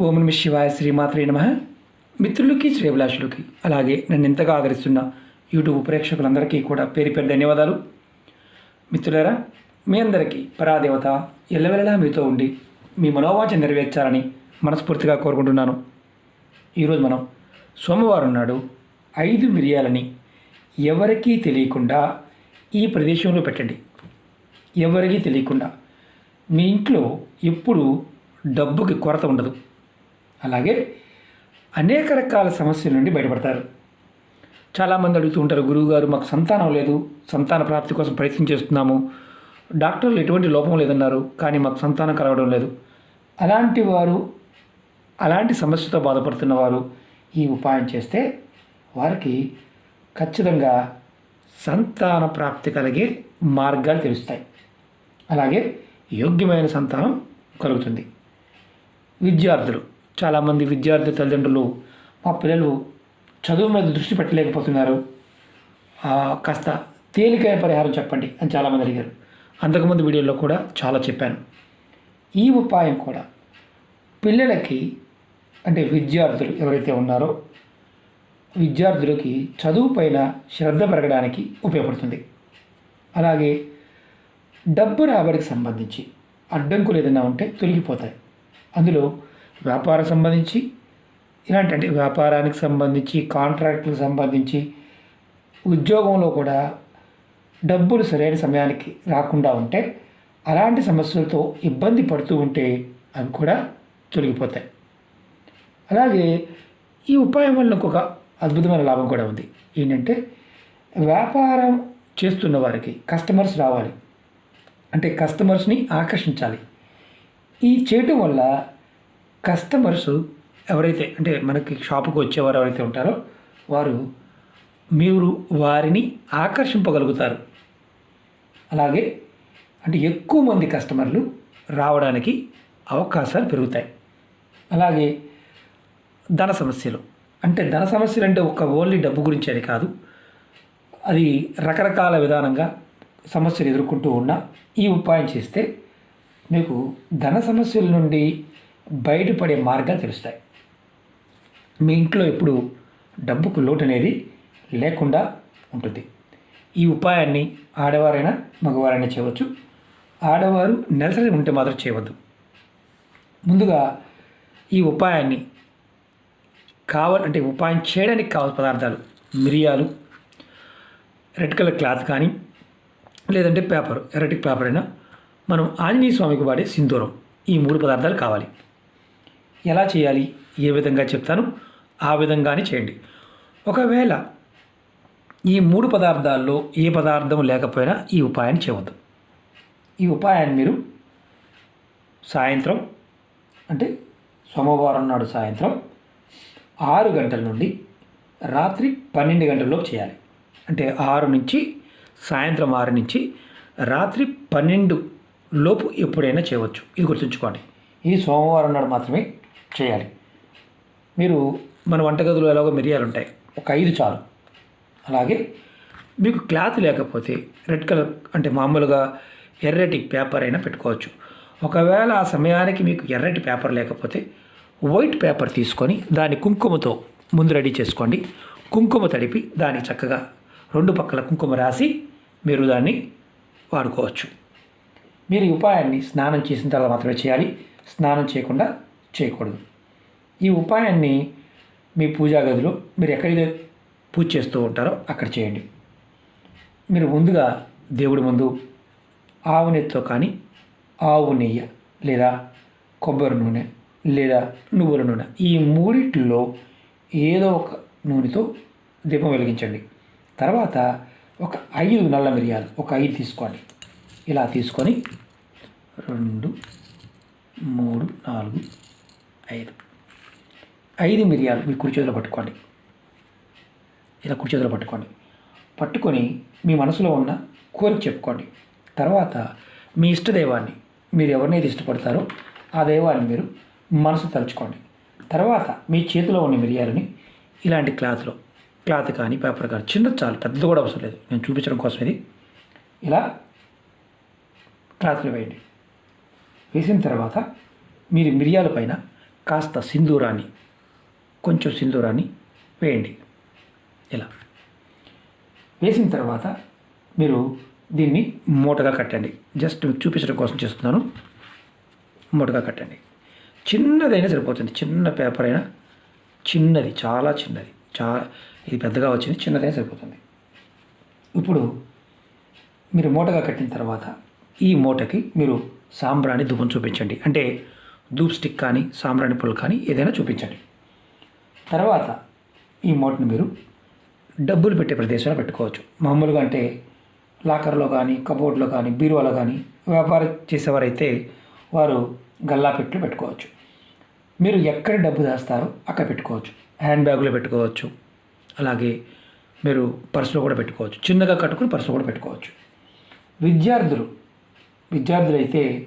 ఓం నమ శివాయ శ్రీమాత్రే నమ. మిత్రులకి శ్రేభిలాషులకి అలాగే నన్ను ఎంతగా ఆదరిస్తున్న యూట్యూబ్ ప్రేక్షకులందరికీ కూడా పేరు పేరు ధన్యవాదాలు. మిత్రులారా మీ అందరికీ పరాదేవత ఎల్లవెల్లలా మీతో ఉండి మీ మనోవాచ నెరవేర్చాలని మనస్ఫూర్తిగా కోరుకుంటున్నాను. ఈరోజు మనం సోమవారం నాడు ఐదు మిరియాలని ఎవరికీ తెలియకుండా ఈ ప్రదేశంలో పెట్టండి. ఎవరికీ తెలియకుండా మీ ఇంట్లో ఎప్పుడు డబ్బుకి కొరత ఉండదు. అలాగే అనేక రకాల సమస్యల నుండి బయటపడతారు. చాలామంది అడుగుతూ ఉంటారు గురువుగారు మాకు సంతానం లేదు. సంతాన ప్రాప్తి కోసం ప్రయత్నం చేస్తున్నాము. డాక్టర్లు ఎటువంటి లోపం లేదన్నారు కానీ మాకు సంతానం కలగడం లేదు. అలాంటి వారు అలాంటి సమస్యతో బాధపడుతున్న వారు ఈ ఉపాయం చేస్తే వారికి ఖచ్చితంగా సంతాన ప్రాప్తి కలిగే మార్గాలు తెలుస్తాయి. అలాగే యోగ్యమైన సంతానం కలుగుతుంది. విద్యార్థులు చాలామంది విద్యార్థి తల్లిదండ్రులు మా పిల్లలు చదువు మీద దృష్టి పెట్టలేకపోతున్నారు. కాస్త తేలికైన పరిహారం చెప్పండి అని చాలామంది అడిగారు. అంతకుముందు వీడియోలో కూడా చాలా చెప్పాను. ఈ ఉపాయం కూడా పిల్లలకి అంటే విద్యార్థులు ఎవరైతే ఉన్నారో విద్యార్థులకి చదువు పైన శ్రద్ధ పెరగడానికి ఉపయోగపడుతుంది. అలాగే డబ్బు రాబడికి సంబంధించి అడ్డంకులు ఏదైనా ఉంటే తొలగిపోతాయి. అందులో వ్యాపారం సంబంధించి ఇలాంటి అంటే వ్యాపారానికి సంబంధించి కాంట్రాక్టులకు సంబంధించి ఉద్యోగంలో కూడా డబ్బులు సరైన సమయానికి రాకుండా ఉంటే అలాంటి సమస్యలతో ఇబ్బంది పడుతూ ఉంటే అవి కూడా తొలగిపోతాయి. అలాగే ఈ ఉపాయం వల్ల ఇంకొక అద్భుతమైన లాభం కూడా ఉంది. ఏంటంటే వ్యాపారం చేస్తున్న వారికి కస్టమర్స్ రావాలి. అంటే కస్టమర్స్ని ఆకర్షించాలి. ఈ చేయటం వల్ల కస్టమర్స్ ఎవరైతే అంటే మనకి షాపుకి వచ్చేవారు ఎవరైతే ఉంటారో వారు మీరు వారిని ఆకర్షింపగలుగుతారు. అలాగే అంటే ఎక్కువ మంది కస్టమర్లు రావడానికి అవకాశాలు పెరుగుతాయి. అలాగే ధన సమస్యలు. అంటే ధన సమస్యలు అంటే ఒక ఓన్లీ డబ్బు గురించి అని కాదు. అది రకరకాల విధానంగా సమస్యలు ఎదుర్కొంటూ ఉన్నా ఈ ఉపాయం చేస్తే మీకు ధన సమస్యల నుండి బయటపడే మార్గాలు తెలుస్తాయి. మీ ఇంట్లో ఎప్పుడు డబ్బుకు లోటు అనేది లేకుండా ఉంటుంది. ఈ ఉపాయాన్ని ఆడవారైనా మగవారైనా చేయవచ్చు. ఆడవారు నెలసరి ఉంటే మాత్రం చేయవద్దు. ముందుగా ఈ ఉపాయాన్ని కావాలి అంటే ఉపాయం చేయడానికి కావాల్సిన పదార్థాలు మిరియాలు రెడ్ కలర్ క్లాత్ కానీ లేదంటే పేపర్ ఎరటిక్ పేపర్ అయినా మనం ఆంజనేయ స్వామికి వాడే సింధూరం. ఈ మూడు పదార్థాలు కావాలి. ఎలా చేయాలి? ఏ విధంగా చెప్తాను? ఆ విధంగానే చేయండి. ఒకవేళ ఈ మూడు పదార్థాల్లో ఏ పదార్థం లేకపోయినా ఈ ఉపాయాన్ని చేయవద్దు. ఈ ఉపాయాన్ని మీరు సాయంత్రం అంటే సోమవారం నాడు సాయంత్రం ఆరు గంటల నుండి రాత్రి పన్నెండు గంటల్లోపు చేయాలి. అంటే ఆరు నుంచి సాయంత్రం ఆరు నుంచి రాత్రి పన్నెండు లోపు ఎప్పుడైనా చేయవచ్చు. ఇది గుర్తుంచుకోండి. ఇది సోమవారం నాడు మాత్రమే చేయాలి. మీరు మన వంటగదిలో ఎలాగో మిరియాలు ఉంటాయి ఒక ఐదు చాలు. అలాగే మీకు క్లాత్ లేకపోతే రెడ్ కలర్ అంటే మామూలుగా ఎర్రటి పేపర్ అయినా పెట్టుకోవచ్చు. ఒకవేళ ఆ సమయానికి మీకు ఎర్రటి పేపర్ లేకపోతే వైట్ పేపర్ తీసుకొని దాన్ని కుంకుమతో ముందు రెడీ చేసుకోండి. కుంకుమ తడిపి దాన్ని చక్కగా రెండు పక్కల కుంకుమ రాసి మీరు దాన్ని వాడుకోవచ్చు. మీరు ఈ ఉపాయాన్ని స్నానం చేసిన తర్వాత మాత్రమే చేయాలి. స్నానం చేయకుండా చేయకూడదు. ఈ ఉపాయాన్ని మీ పూజా గదిలో మీరు ఎక్కడైతే పూజ చేస్తూ ఉంటారో అక్కడ చేయండి. మీరు ముందుగా దేవుడి ముందు ఆవు నెయ్యితో కానీ ఆవు నెయ్యి లేదా కొబ్బరి నూనె లేదా నువ్వుల నూనె ఈ మూడిట్లో ఏదో ఒక నూనెతో దీపం వెలిగించండి. తర్వాత ఒక ఐదు నల్ల మిరియాలు ఒక ఐదు తీసుకోండి. ఇలా తీసుకొని రెండు మూడు నాలుగు ఐదు. ఐదు మిరియాలు మీ కుడి చేతిలో పట్టుకోండి. ఇలా కుడి చేతిలో పట్టుకోండి. పట్టుకొని మీ మనసులో ఉన్న కోరిక చెప్పుకోండి. తర్వాత మీ ఇష్టదైవాన్ని మీరు ఎవరినైతే ఇష్టపడతారో ఆ దైవాన్ని మీరు మనసు తలుచుకోండి. తర్వాత మీ చేతిలో ఉన్న మిరియాలని ఇలాంటి క్లాత్లో క్లాత్ కానీ పేపర్ కానీ చిన్న చాలు పెద్దది కూడా అవసరం లేదు. నేను చూపించడం కోసం ఇది. ఇలా క్లాత్లో వేయండి. వేసిన తర్వాత మీరు మిరియాల పైన కాస్త సింధూరాన్ని కొంచెం సింధూరాన్ని వేయండి. ఇలా. వేసిన తర్వాత మీరు దీన్ని మూటగా కట్టండి. జస్ట్ చూపించడం కోసం చేస్తున్నాను. మూటగా కట్టండి. చిన్నదైనా సరిపోతుంది. చిన్న పేపర్ అయినా చిన్నది చాలా చిన్నది. చాలా ఇది పెద్దగా వచ్చింది చిన్నదైనా సరిపోతుంది. ఇప్పుడు మీరు మూటగా కట్టిన తర్వాత ఈ మూటకి మీరు సాంబ్రాణి ధూపం చూపించండి. అంటే ధూప్ స్టిక్ కానీ సాంబ్రాణి పుల్ కానీ ఏదైనా చూపించండి. తర్వాత ఈ మూటను మీరు డబ్బులు పెట్టే ప్రదేశంలో పెట్టుకోవచ్చు. మామూలుగా అంటే లాకర్లో కానీ కబోర్డ్లో కానీ బీరువాలో కానీ వ్యాపారం చేసేవారైతే వారు గల్లా పెట్టులో పెట్టుకోవచ్చు. మీరు ఎక్కడ డబ్బు దాస్తారో అక్కడ పెట్టుకోవచ్చు. హ్యాండ్ బ్యాగులో పెట్టుకోవచ్చు. అలాగే మీరు పర్సులో కూడా పెట్టుకోవచ్చు. చిన్నగా కట్టుకుని పర్సులో కూడా పెట్టుకోవచ్చు. విద్యార్థులు విద్యార్థులు అయితే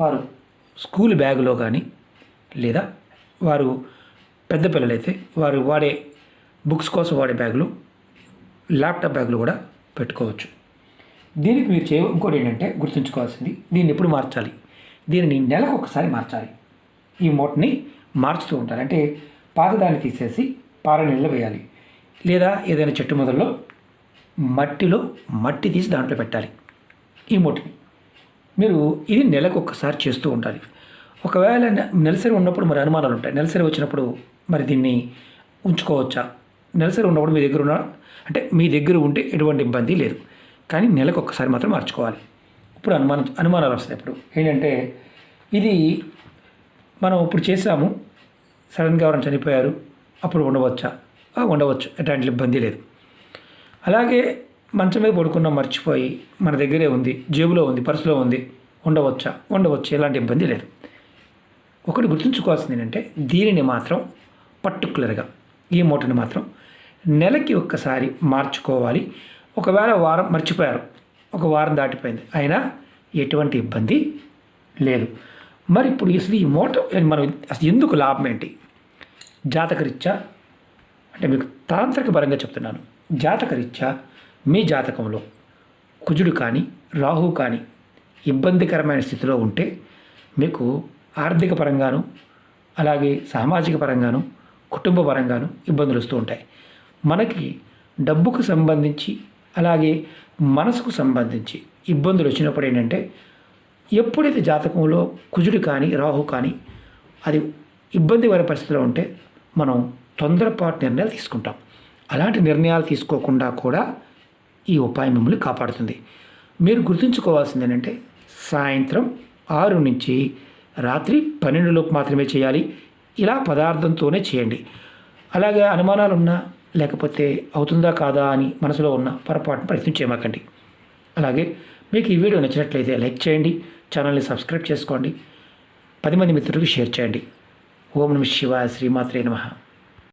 వారు స్కూల్ బ్యాగులో కానీ లేదా వారు పెద్ద పిల్లలైతే వారు వాడే బుక్స్ కోసం వాడే బ్యాగులు ల్యాప్టాప్ బ్యాగులు కూడా పెట్టుకోవచ్చు. దీనికి మీరు చేయ ఇంకోటి ఏంటంటే గుర్తుంచుకోవాల్సింది దీన్ని ఎప్పుడు మార్చాలి? దీనిని నెలకు ఒకసారి మార్చాలి. ఈ మూటని మార్చుతూ ఉంటారు అంటే పాతదాన్ని తీసేసి పార నీళ్ళు వేయాలి. లేదా ఏదైనా చెట్టు మొదల్లో మట్టిలో మట్టి తీసి దాంట్లో పెట్టాలి. ఈ మూటని. మీరు ఇది నెలకు ఒక్కసారి చేస్తూ ఉండాలి. ఒకవేళ నెలసరి ఉన్నప్పుడు మరి అనుమానాలు ఉంటాయి. నెలసరి వచ్చినప్పుడు మరి దీన్ని ఉంచుకోవచ్చా? నెలసరి ఉన్నప్పుడు మీ దగ్గర ఉన్న అంటే మీ దగ్గర ఉంటే ఎటువంటి ఇబ్బంది లేదు. కానీ నెలకు ఒక్కసారి మాత్రం మార్చుకోవాలి. ఇప్పుడు అనుమానం అనుమానాలు వస్తాయి ఇప్పుడు. ఏంటంటే ఇది మనం ఇప్పుడు చేసాము సడన్గా ఎవరైనా చనిపోయారు అప్పుడు ఉండవచ్చా? ఉండవచ్చు. ఎట్లాంటి ఇబ్బంది లేదు. అలాగే మంచం మీద మర్చిపోయి మన దగ్గరే ఉంది జేబులో ఉంది పర్సులో ఉంది. ఉండవచ్చా? ఉండవచ్చు? ఎలాంటి ఇబ్బంది లేదు. ఒకటి గుర్తుంచుకోవాల్సింది ఏంటంటే దీనిని మాత్రం పర్టికులర్గా ఈ మూటని మాత్రం నెలకి ఒక్కసారి మార్చుకోవాలి. ఒకవేళ వారం మర్చిపోయారు ఒక వారం దాటిపోయింది అయినా ఎటువంటి ఇబ్బంది లేదు. మరి ఇప్పుడు అసలు ఈ మూట మనం అసలు ఎందుకు లాభం ఏంటి? జాతకరీత్యా అంటే మీకు తాంత్రిక పరంగా చెప్తున్నాను. జాతకరీత్యా మీ జాతకంలో కుజుడు కానీ రాహు కానీ ఇబ్బందికరమైన స్థితిలో ఉంటే మీకు ఆర్థిక పరంగాను అలాగే సామాజిక పరంగాను కుటుంబ పరంగాను ఇబ్బందులు వస్తూ ఉంటాయి. మనకి డబ్బుకు సంబంధించి అలాగే మనసుకు సంబంధించి ఇబ్బందులు వచ్చినప్పుడు ఏంటంటే ఎప్పుడైతే జాతకంలో కుజుడు కానీ రాహు కానీ అది ఇబ్బందికర పరిస్థితిలో ఉంటే మనం తొందరపాటు నిర్ణయాలు తీసుకుంటాం. అలాంటి నిర్ణయాలు తీసుకోకుండా కూడా ఈ ఉపాయం మిమ్మల్ని కాపాడుతుంది. మీరు గుర్తుంచుకోవాల్సింది ఏంటంటే సాయంత్రం ఆరు నుంచి రాత్రి పన్నెండులోపు మాత్రమే చేయాలి. ఇలా పదార్థంతోనే చేయండి. అలాగే అనుమానాలు ఉన్నా లేకపోతే అవుతుందా కాదా అని మనసులో ఉన్న పొరపాటును ప్రయత్నం చేయమాకండి. అలాగే మీకు ఈ వీడియో నచ్చినట్లయితే లైక్ చేయండి ఛానల్ని సబ్స్క్రైబ్ చేసుకోండి పది మంది మిత్రులకు షేర్ చేయండి. ఓం నమ శివాయ శ్రీమాత్రే నమః.